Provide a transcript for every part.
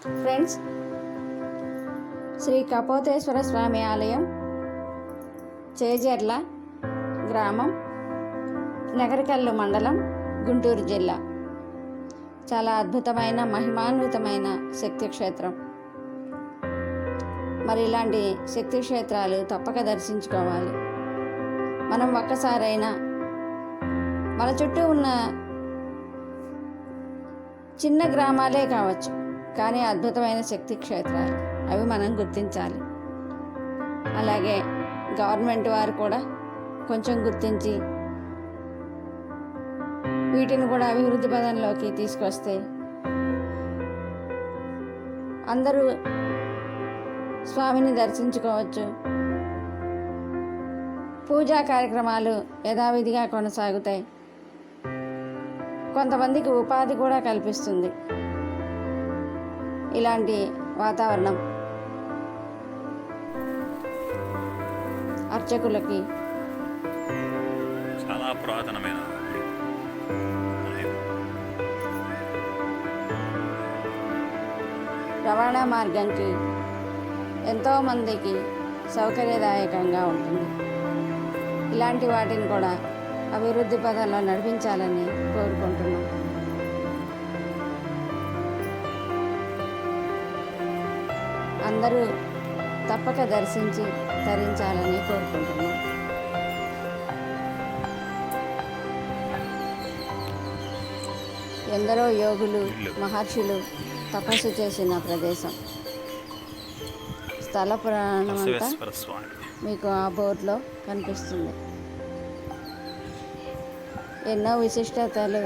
Friends Shri Kapoteswara స్వామి ఆలయం చేజర్ల గ్రామం నగరకల్లు మండలం గుంటూరు జిల్లా చాలా అద్భుతమైన మహిమాన్వితమైన శక్తి క్షేత్రం. మరి ఇలాంటి శక్తి క్షేత్రాలు తప్పక దర్శించుకోవాలి. మనం ఒక్కసారైనా మన చుట్టూ ఉన్న చిన్న గ్రామాలే కావచ్చు. కానీ అద్భుతమైన శక్తి క్షేత్రాలు. అవి మనం గుర్తించాలి. అలాగే గవర్నమెంట్ వారు కూడా కొంచెం గుర్తించి వీటిని కూడా అభివృద్ధి పదంలోకి తీసుకొస్తే అందరూ స్వామిని దర్శించుకోవచ్చు. పూజా కార్యక్రమాలు యథావిధిగా కొనసాగుతాయి. కొంతమందికి ఉపాధి కూడా కల్పిస్తుంది. ఇలాంటి వాతావరణం. అర్చకులకి చాలా పురాతనమైన. రవాణా మార్గంకి ఎంతోమందికి సౌకర్యదాయకంగా ఉంటుంది. ఇలాంటి వాటిని కూడా అభివృద్ధి పదంలో నడిపించాలని కోరుకుంటున్నాం. అందరూ తప్పక దర్శించి ధరించాలని కోరుకుంటున్నాం. ఎందరో యోగులు మహర్షులు తపస్సు చేసిన ప్రదేశం. స్థల పురాణం అంతా మీకు ఆ బోర్డులో కనిపిస్తుంది. ఎన్నో విశిష్టతలు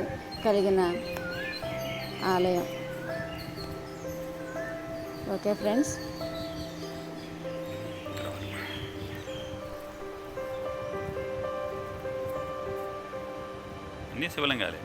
కలిగిన ఆలయం. Okay friends. అన్ని శివలింగాలే